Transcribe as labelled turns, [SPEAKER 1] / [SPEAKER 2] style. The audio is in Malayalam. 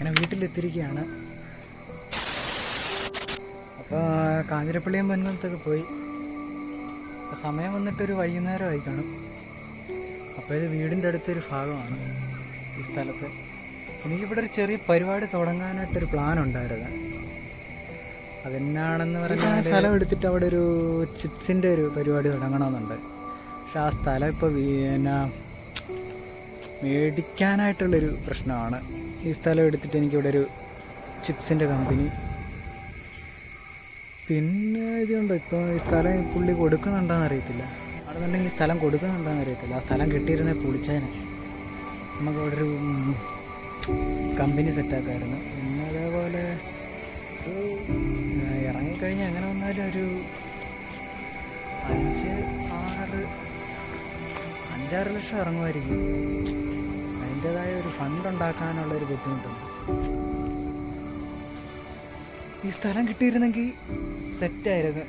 [SPEAKER 1] അങ്ങനെ വീട്ടിലെത്തിയിരിക്കുകയാണ്. അപ്പോൾ കാഞ്ഞിരപ്പള്ളിയും പൊന്നത്തൊക്കെ പോയി. സമയം വന്നിട്ടൊരു വൈകുന്നേരമായി കാണും അപ്പോൾ ഇത് വീടിന്റെ അടുത്തൊരു ഭാഗമാണ് ഈ സ്ഥലത്ത്. എനിക്കിവിടെ ഒരു ചെറിയ പരിപാടി തുടങ്ങാനായിട്ടൊരു പ്ലാൻ ഉണ്ടായിരുന്നു അതെന്നാണെന്ന് പറഞ്ഞാൽ സ്ഥലം എടുത്തിട്ട് അവിടെ ഒരു ചിപ്സിന്റെ ഒരു പരിപാടി തുടങ്ങണമെന്നുണ്ട്. പക്ഷെ ആ സ്ഥലം ഇപ്പോൾ പിന്നെ മേടിക്കാനായിട്ടുള്ളൊരു പ്രശ്നമാണ്. ഈ സ്ഥലം എടുത്തിട്ട് എനിക്കിവിടെ ഒരു ചിപ്സിന്റെ കമ്പനി. പിന്നെ ഇതുണ്ട്. ഇപ്പോൾ ഈ സ്ഥലം പുള്ളി കൊടുക്കുന്നുണ്ടോയെന്ന് അറിയത്തില്ല. അവിടെന്നുണ്ടെങ്കിൽ ഈ സ്ഥലം കൊടുക്കുന്നുണ്ടോയെന്ന് അറിയത്തില്ല. ആ സ്ഥലം കിട്ടിയിരുന്നേ പൊളിച്ചതിന് നമുക്ക് അവിടെ ഒരു കമ്പനി സെറ്റാക്കായിരുന്നു. പിന്നെ അതേപോലെ ഇറങ്ങിക്കഴിഞ്ഞാൽ എങ്ങനെ വന്നാലും ഒരു അഞ്ച് ആറ് അഞ്ചാറ് ലക്ഷം ഇറങ്ങുമായിരിക്കും. അതിന്റെതായ ഒരു ഫണ്ട് ഉണ്ടാക്കാനുള്ള ഒരു ബുദ്ധിമുട്ടുണ്ട്. ഈ സ്ഥലം കിട്ടിയിരുന്നെങ്കിൽ സെറ്റായിരുന്നു